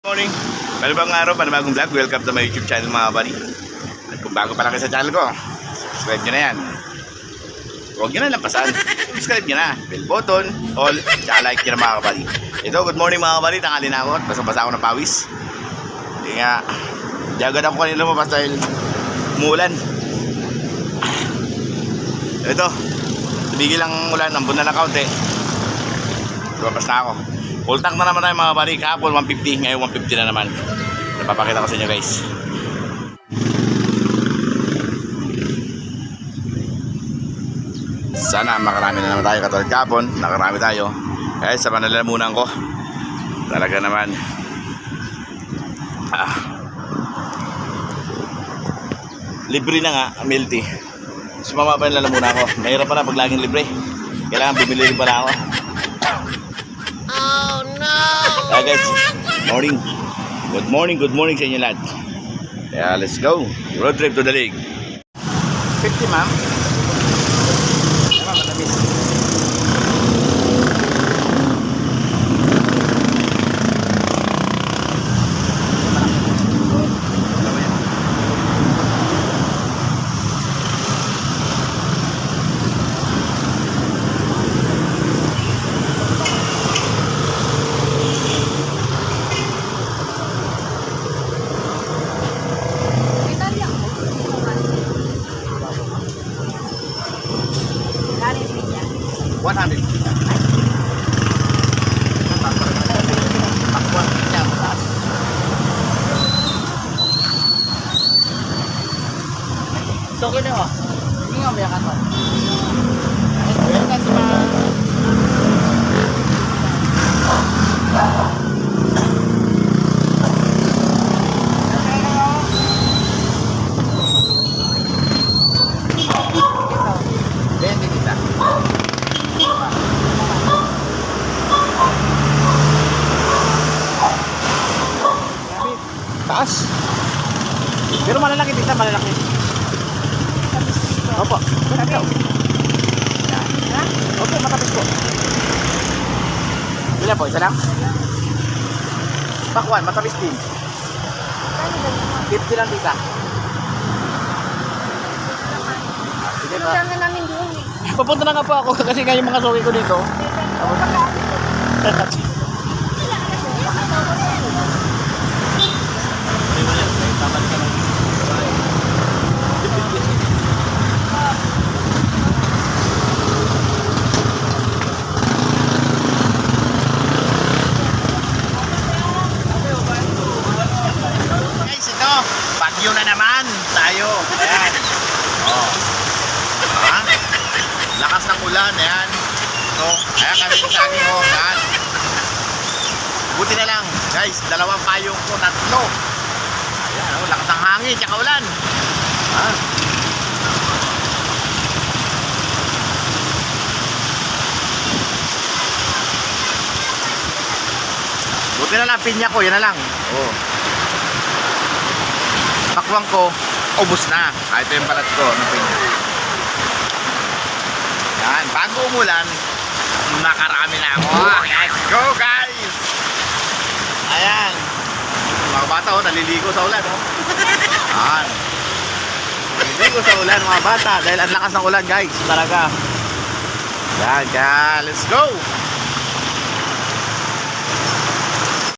morning. Panibang araw, panibagong vlog. Welcome to my YouTube channel mga buddy. At kung bago pa lang sa channel ko, subscribe nyo na yan. Huwag nyo na lampasan. Subscribe nyo na. Bell button, all, tsaka like nyo na mga kabady. Ito, good morning mga kabady. Tangali na ako at basang-basa ako ng pawis. Hindi nga, di agad ako kanina lumabas dahil umuulan. Ito, tumigil ang ulan, ambon na lang kaunti. Lumabas na ako. Full tank na naman tayo mga bari. Kahapon 150, ngayon 150 na naman. Napapakita ko sa inyo guys. Sana makarami na naman tayo katulad kahapon. Nakarami tayo. Kaya sa panalalamunan ko. Talaga naman. Ah. Libre na nga, milk tea. Sumama pa yung lalamunan ko. Mahirap pa na pag laging libre. Kailangan bumili rin pala ako. Kaya guys, morning. Good morning, good morning sa inyo lahat. Kaya let's go. Road trip to the lake. 50 ma'am. 100. So, kino mo? Hindi nga may kato. Welcome to my... Taas. Pero malalaki dito, malalaki. Opo. Ha? Opo, matapis po. Ilan po? Isa lang? Pakwan, matapis din. 50 lang tita. Sige pa. lang na namin doon eh. Papunta na nga po ako kasi nga yung mga suki ko dito ito, bagyo na naman tayo. Ayan. Oh. Ha? Lakas ng ulan, ayan. So, ayan kami sa akin, oh, ayan. Buti na lang, guys, dalawang payong ko, tatlo. Ayan, oh, lakas ng hangin, tsaka ulan. Ha? Buti na lang, pinya ko, yan na lang. Oh. Pakwang ko, ubos na. Ah, ito yung balat ko, ng pinya. Yan, bago umulan, nakarami na ako. Let's go, guys! Ayan. Mga bata, oh, naliligo sa ulan, oh. Ayan. Naliligo sa ulan, mga bata, dahil ang lakas ng ulan, guys. Talaga. Yan, yan. Let's go!